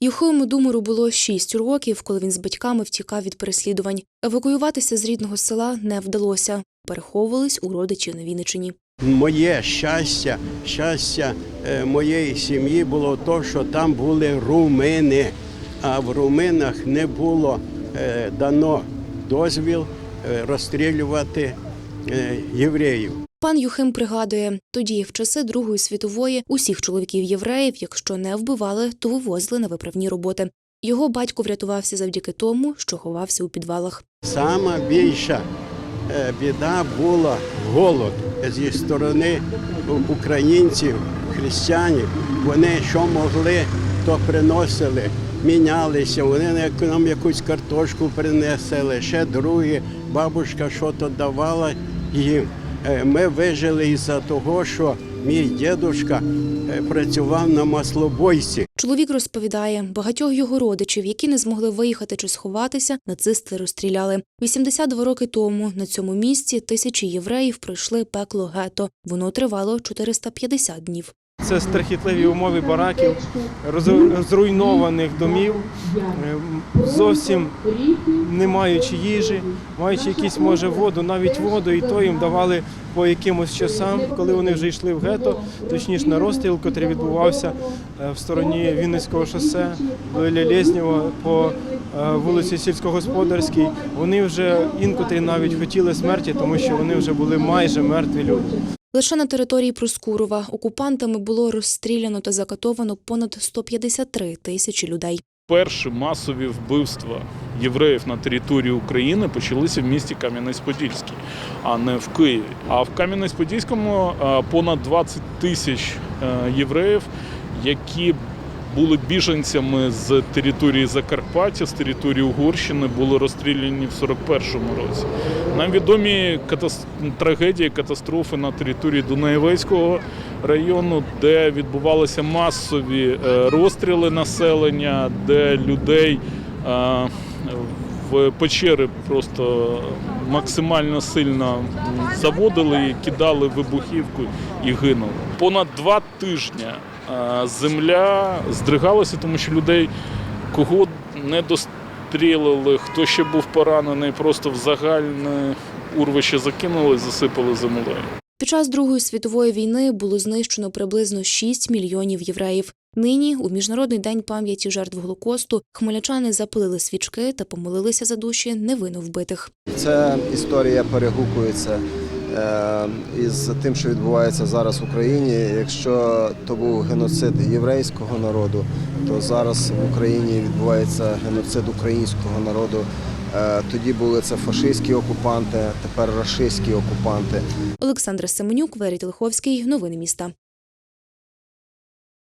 Юхиму Думору було 6 років, коли він з батьками втікав від переслідувань. Евакуюватися з рідного села не вдалося. Переховувались у родичів на Вінничині. Моє щастя, щастя е, моєї сім'ї було то, що там були румини, а в руминах не було е, дано дозвіл е, розстрілювати євреїв. Пан Юхим пригадує, тоді, в часи Другої світової, усіх чоловіків євреїв, якщо не вбивали, то вивозили на виправні роботи. Його батько врятувався завдяки тому, що ховався у підвалах. Сама більша е, біда була голод зі сторони українців, християнів. Вони що могли, то приносили, мінялися. Вони на- нам якусь картошку принесли, ще другі. Бабушка що то давала їм. Е, Ми вижили із-за того, що мій дідушка е, працював на маслобойці. Чоловік розповідає, багатьох його родичів, які не змогли виїхати чи сховатися, нацисти розстріляли. 82 роки тому на цьому місці тисячі євреїв пройшли пекло гето. Воно тривало 450 днів. Це страхітливі умови бараків, зруйнованих домів, е, зовсім не маючи їжі, маючи якісь, може, воду, навіть воду, і то їм давали по якимось часам, коли вони вже йшли в гетто, точніше на розстріл, який відбувався е, в стороні Вінницького шосе, біля Лєзнєва, по е, вулиці Сільськогосподарській. Вони вже інкотрі навіть хотіли смерті, тому що вони вже були майже мертві люди. Лише на території Проскурова окупантами було розстріляно та закатовано понад 153 тисячі людей. Перші масові вбивства євреїв на території України почалися в місті Кам'янець-Подільський, а не в Києві. А в Кам'янець-Подільському е, понад 20 тисяч е, євреїв, які були біженцями з території Закарпаття, з території Угорщини, були розстріляні в 41-му році. Нам відомі трагедії, катастрофи на території Дунаєвецького району, де відбувалися масові е, розстріли населення, де людей е, в печери просто максимально сильно заводили, кидали вибухівку і гинули. Понад два тижні земля здригалася, тому що людей кого не дострілили, хто ще був поранений, просто в загальне урвище закинули, засипали землею. Під час Другої світової війни було знищено приблизно 6 мільйонів євреїв. Нині, у міжнародний день пам'яті жертв голокосту, хмельничани запалили свічки та помолилися за душі невинно вбитих. Ця історія перегукується із тим, що відбувається зараз в Україні. Якщо то був геноцид єврейського народу, то зараз в Україні відбувається геноцид українського народу. Е, Тоді були це фашистські окупанти, тепер рашистські окупанти. Олександр Семенюк, Веріт Лиховський, Новини міста.